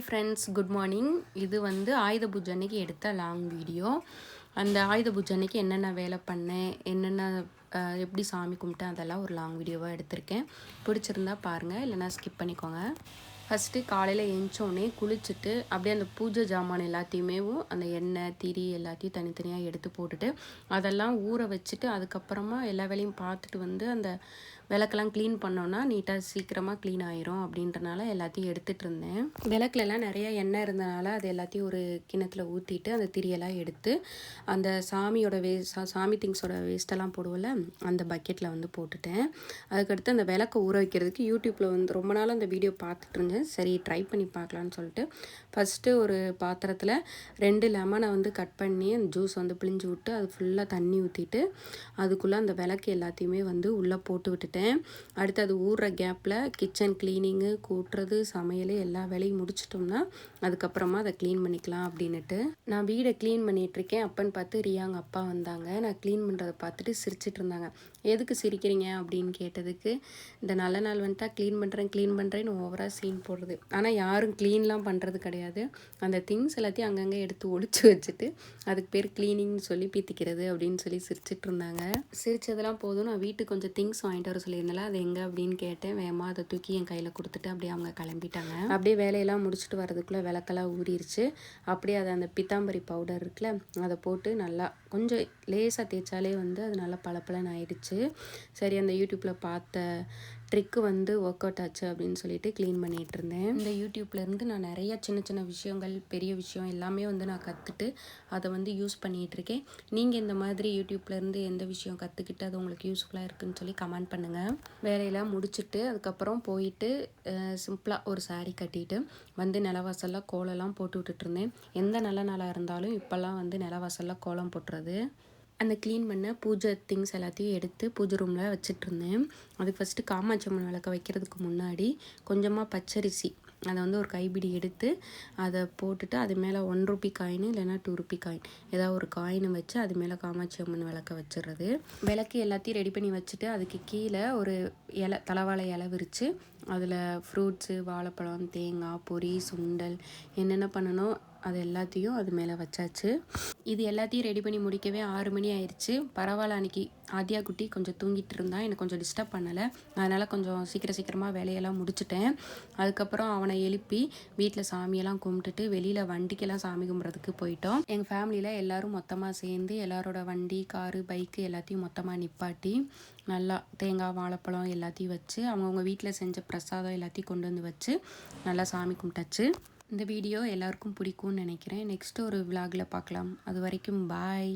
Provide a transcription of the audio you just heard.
Hi friends good morning இது வந்து ஆயுத பூஜை அன்னைக்கு எடுத்த லாங் வீடியோ அந்த ஆயுத பூஜை அன்னைக்கு என்னென்ன வேலை பண்ணேன் என்னென்ன எப்படி சாமி கும்பிட்டேன் அதெல்லாம் ஒரு லாங் வீடியோவாக எடுத்திருக்கேன். பிடிச்சிருந்தா பாருங்கள் இல்லைனா ஸ்கிப் பண்ணிக்கோங்க. ஃபஸ்ட்டு காலையில் எழுந்தோடனே குளிச்சுட்டு அப்படியே அந்த பூஜை ஜாமான் எல்லாத்தையுமே அந்த எண்ணெய் திரி எல்லாத்தையும் தனித்தனியாக எடுத்து போட்டுட்டு அதெல்லாம் ஊற வச்சுட்டு அதுக்கப்புறமா எல்லா வேலையும் பார்த்துட்டு வந்து அந்த விளக்கெல்லாம் க்ளீன் பண்ணோன்னா நீட்டாக சீக்கிரமாக க்ளீன் ஆயிரும் அப்படின்றனால எல்லாத்தையும் எடுத்துகிட்டு இருந்தேன். விளக்குலலாம் நிறைய எண்ணெய் இருந்தனால அது எல்லாத்தையும் ஒரு கிணத்துல ஊற்றிட்டு அந்த திரியெல்லாம் எடுத்து அந்த சாமியோட வேஸ்ட் சாமி திங்ஸோட வேஸ்ட்டெல்லாம் போடுவோம்ல அந்த பக்கெட்டில் வந்து போட்டுட்டேன். அதுக்கடுத்து அந்த விளக்கை ஊற வைக்கிறதுக்கு யூடியூப்பில் வந்து ரொம்ப நாள் அந்த வீடியோ பார்த்துட்டு இருந்தேன். சரி ட்ரை பண்ணி பார்க்கலான்னு சொல்லிட்டு. ஃபஸ்ட்டு ஒரு பாத்திரத்தில் ரெண்டு லெமனை வந்து கட் பண்ணி அந்த ஜூஸ் வந்து பிழிஞ்சு விட்டு அது ஃபுல்லாக தண்ணி ஊற்றிட்டு அதுக்குள்ளே அந்த விளக்கு எல்லாத்தையுமே வந்து உள்ளே போட்டு விட்டுட்டேன். அடுத்து அது ஊறுற கேப்பில் கிச்சன் க்ளீனிங்கு கூட்டுறது சமையல் எல்லா வேலையும் முடிச்சிட்டோம்னா அதுக்கப்புறமா அதை க்ளீன் பண்ணிக்கலாம் அப்படின்னுட்டு. நான் வீடை க்ளீன் பண்ணிகிட்ருக்கேன் அப்பன்னு பார்த்து ரியாங்க அப்பா வந்தாங்க. நான் க்ளீன் பண்ணுறதை பார்த்துட்டு சிரிச்சிட்டு இருந்தாங்க. எதுக்கு சிரிக்கிறீங்க? அப்படின்னு கேட்டதுக்கு இந்த நல்ல நாள் வந்துட்டா க்ளீன் பண்ணுறேன் க்ளீன் பண்ணுறேன்னு ஓவராக சீன் போடுறது. ஆனால் யாரும் க்ளீன்லாம் பண்ணுறது கிடையாது. அந்த திங்ஸ் எல்லாத்தையும் அங்கங்கே எடுத்து ஒழிச்சு வச்சுட்டு அதுக்கு பேர் க்ளீனிங்னு சொல்லி பீத்திக்கிறது அப்படின்னு சொல்லி சிரிச்சிட்டு இருந்தாங்க. சிரிச்சதெல்லாம் போதும். நான் வீட்டுக்கு கொஞ்சம் திங்ஸ் வாங்கிட்டு வர சொல்லியிருந்தால அது எங்கே அப்படின்னு கேட்டேன். வேமா அதை தூக்கி என் கையில் கொடுத்துட்டு அப்படியே அவங்க கிளம்பிட்டாங்க. அப்படியே வேலையெல்லாம் முடிச்சுட்டு வரதுக்குள்ளே விளக்கெல்லாம் ஊறிடுச்சு அப்படியே அதை அந்த பித்தாம்பரி பவுடர் இருக்குல்ல அதை போட்டு நல்லா கொஞ்சம் லேசாக தேய்ச்சாலே வந்து அது நல்லா பளபளன்னு ஆயிடுச்சு. சரி அந்த யூடியூப்பில் பார்த்த ட்ரிக்கு வந்து ஒர்க் அவுட் ஆச்சு அப்படின்னு சொல்லிட்டு க்ளீன் பண்ணிகிட்டு இருந்தேன் இந்த யூடியூப்லேருந்து நான் நிறையா சின்ன சின்ன விஷயங்கள் பெரிய விஷயம் எல்லாமே வந்து நான் கற்றுட்டு அதை வந்து யூஸ் பண்ணிகிட்டு இருக்கேன் நீங்கள் இந்த மாதிரி யூடியூப்லேருந்து எந்த விஷயம் கற்றுக்கிட்டு அது உங்களுக்கு யூஸ்ஃபுல்லாக இருக்குன்னு சொல்லி கமெண்ட் பண்ணுங்கள் வேலையெல்லாம் முடிச்சுட்டு அதுக்கப்புறம் போயிட்டு சிம்பிளாக ஒரு சாரீ கட்டிட்டு வந்து நிலவாசலில் கோலம்லாம் போட்டு விட்டுட்டு இருந்தேன் எந்த நல்ல நாளாக இருந்தாலும் இப்போல்லாம் வந்து நிலவாசலில் கோலம் போட்டுறது. அந்த க்ளீன் பண்ண பூஜை திங்ஸ் எல்லாத்தையும் எடுத்து பூஜை ரூமில் வச்சுட்டு இருந்தேன் அதுக்கு ஃபஸ்ட்டு காமாட்சி அம்மன் விளக்க வைக்கிறதுக்கு முன்னாடி கொஞ்சமாக பச்சரிசி அதை வந்து ஒரு கைப்பிடி எடுத்து அதை போட்டுட்டு அது மேலே ஒன் ருபி காயின் இல்லைன்னா டூ ருபி காயின் ஏதாவது ஒரு காயினை வச்சு அது மேலே காமாட்சி அம்மன் விளக்க வச்சிடுறது. விளக்கு எல்லாத்தையும் ரெடி பண்ணி வச்சுட்டு அதுக்கு கீழே ஒரு இலை தலவாழை இலை விரித்து அதில் ஃப்ரூட்ஸு வாழைப்பழம் தேங்காய் பொரி சுண்டல் என்னென்ன பண்ணணும் அது எல்லாத்தையும் அது மேலே வச்சாச்சு. இது எல்லாத்தையும் ரெடி பண்ணி முடிக்கவே ஆறு மணி ஆயிடுச்சு பரவாயில்ல அன்றைக்கி ஆதியா குட்டி கொஞ்சம் தூங்கிட்டு இருந்தா எனக்கு கொஞ்சம் டிஸ்டர்ப் பண்ணலை. அதனால் கொஞ்சம் சீக்கிரம் சீக்கிரமாக வேலையெல்லாம் முடிச்சுட்டேன். அதுக்கப்புறம் அவனை எழுப்பி வீட்டில் சாமியெல்லாம் கும்பிட்டுட்டு வெளியில் வண்டிக்கெல்லாம் சாமி கும்பிட்றதுக்கு போயிட்டோம். எங்கள் ஃபேமிலியில் எல்லோரும் மொத்தமாக சேர்ந்து எல்லாரோட வண்டி காரு பைக்கு எல்லாத்தையும் மொத்தமாக நிப்பாட்டி நல்லா தேங்காய் வாழைப்பழம் எல்லாத்தையும் வச்சு அவங்கவுங்க வீட்டில் செஞ்ச பிரசாதம் எல்லாத்தையும் கொண்டு வந்து வச்சு நல்லா சாமி கும்பிட்டாச்சு. இந்த வீடியோ எல்லாருக்கும் பிடிக்கும்னு நினைக்கிறேன். நெக்ஸ்ட்டு ஒரு விலாகில் பார்க்கலாம் அது வரைக்கும் பாய்